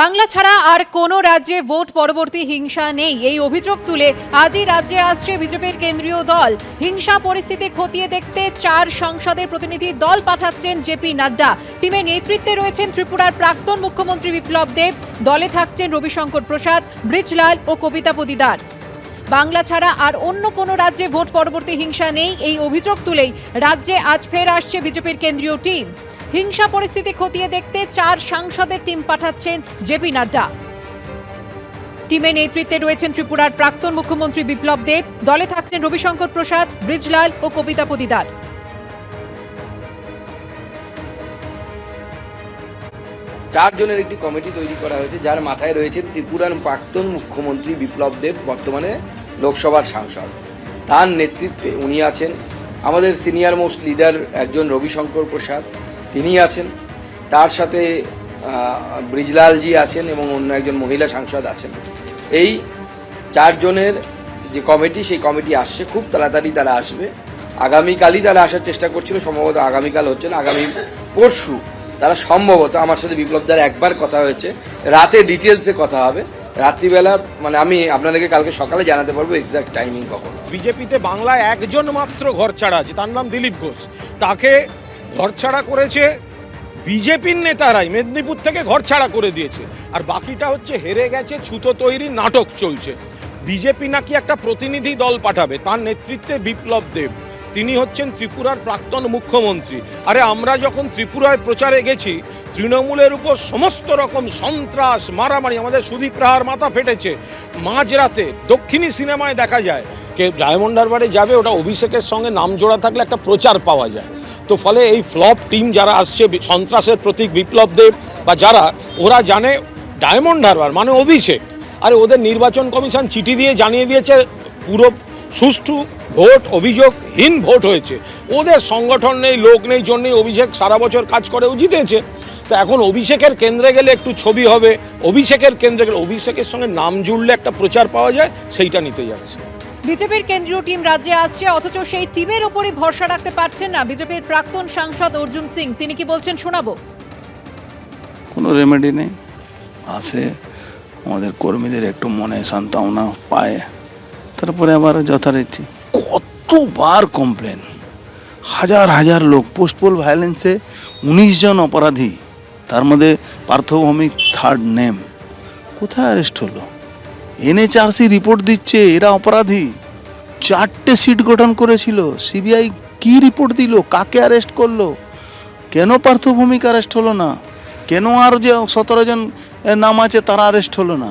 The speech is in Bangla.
বাংলা ছাড়া আর কোনো রাজ্যে ভোট পরবর্তী হিংসা নেই। এই অভিযোগ তুলে আজই রাজ্যে আসছে বিজেপির কেন্দ্রীয় দল। হিংসা পরিস্থিতি খতিয়ে দেখতে চার সংসদের প্রতিনিধি দল পাঠাচ্ছেন জেপি নাড্ডা। টিমের নেতৃত্বে রয়েছেন ত্রিপুরার প্রাক্তন মুখ্যমন্ত্রী বিপ্লব দেব। দলে থাকছেন রবিশঙ্কর প্রসাদ, ব্রিজলাল ও কবিতা পদিদার। বাংলা ছাড়া আর অন্য কোনো রাজ্যে ভোট পরবর্তী হিংসা নেই। এই অভিযোগ তুলেই রাজ্যে আজ ফের আসছে বিজেপির কেন্দ্রীয় টিম। হিংসা পরিস্থিতি খতিয়ে দেখতে চার সাংসদের টিম পাঠাচ্ছেন জেপি নাড্ডা। টিমের নেতৃত্বে রয়েছেন ত্রিপুরার প্রাক্তন মুখ্যমন্ত্রী বিপ্লব দেব, দলে থাকছেন রবিশঙ্কর প্রসাদ, ব্রিজলাল ও কবিতা পদিদার। চারজনের একটি কমিটি তৈরি করা হয়েছে, যার মাথায় রয়েছেন ত্রিপুরার প্রাক্তন মুখ্যমন্ত্রী বিপ্লব দেব, বর্তমানে লোকসভার সাংসদ। তার নেতৃত্বে উনি আছেন আমাদের সিনিয়র মোস্ট লিডার একজন রবিশঙ্কর প্রসাদ তিনি আছেন। তার সাথে ব্রিজলালজি আছেন এবং অন্য একজন মহিলা সাংসদ আছেন। এই চারজনের যে কমিটি, সেই কমিটি আসছে খুব তাড়াতাড়ি তারা আসবে। আগামীকালই তারা আসার চেষ্টা করছিল, সম্ভবত আগামীকাল হচ্ছে না, আগামী পরশু তারা সম্ভবত, আমার সাথে বিপ্লব দ্বার একবার কথা হয়েছে, রাতে ডিটেলসে কথা হবে। রাত্রিবেলা মানে আমি আপনাদেরকে কালকে সকালে জানাতে পারব এক্সাক্ট টাইমিং কখন। বিজেপিতে বাংলায় একজন মাত্র ঘর ছাড়া আছে, তার নাম দিলীপ ঘোষ। তাকে ঘরছাড়া করেছে বিজেপির নেতারাই, মেদিনীপুর থেকে ঘরছাড়া করে দিয়েছে। আর বাকিটা হচ্ছে হেরে গেছে, ছুতো তৈরি নাটক চলছে। বিজেপি নাকি একটা প্রতিনিধি দল পাঠাবে, তার নেতৃত্বে বিপ্লব দেব। তিনি হচ্ছেন ত্রিপুরার প্রাক্তন মুখ্যমন্ত্রী। আরে আমরা যখন ত্রিপুরায় প্রচারে গেছি, তৃণমূলের উপর সমস্ত রকম সন্ত্রাস, মারামারি, আমাদের সুদীপ রাহার মাথা ফেটেছে। মাঝরাতে দক্ষিণী সিনেমায় দেখা যায়, কে ডায়মন্ড হারবারে যাবে, ওটা অভিষেকের সঙ্গে নাম জোড়া থাকলে একটা প্রচার পাওয়া যায়। তো ফলে এই ফ্লপ টিম যারা আসছে সন্ত্রাসের প্রতীক বিপ্লব দেব বা যারা, ওরা জানে ডায়মন্ড হারবার মানে অভিষেক। আরে ওদের নির্বাচন কমিশন চিঠি দিয়ে জানিয়ে দিয়েছে, পুরো সুষ্ঠু ভোট অভিযোগহীন ভোট হয়েছে। ওদের সংগঠন নেই, লোক নেই জন্যই অভিষেক সারা বছর কাজ করেও জিতেছে। তো এখন অভিষেকের কেন্দ্রে গেলে একটু ছবি হবে। অভিষেকের কেন্দ্রে গেলে, অভিষেকের সঙ্গে নাম জুড়লে একটা প্রচার পাওয়া যায়, সেইটা নিতে যাচ্ছে। বিজেপির কেন্দ্রীয় টিম রাজ্যে আসছে, অথচ সেই টিমের ওপরই ভরসা রাখতে পারছেন না বিজেপির প্রাক্তন সাংসদ অর্জুন সিং। তিনি কি বলছেন শোনাবো? কোনো রেমেডি নেই। আসে আমাদের কর্মীদের একটু মনে সান্ত্বনা পায়। তারপরে আবার যথারীতি। কতবার কমপ্লেন হাজার হাজার লোক পোস্টপোল ভায়োলেন্সে উনিশ জন অপরাধী। তার মধ্যে পার্থভৌমিক থার্ড নেম কোথায় অ্যারেস্ট হলো? এনএচআরসি রিপোর্ট দিচ্ছে, এরা অপরাধী। চারটে সিট গঠন করেছিল। সিবিআই কি রিপোর্ট দিল? কাকে অ্যারেস্ট করল? কেন পার্থভূমিক অ্যারেস্ট হলো না? কেন আর যে সতেরো জন নাম আছে, তারা অ্যারেস্ট হলো না?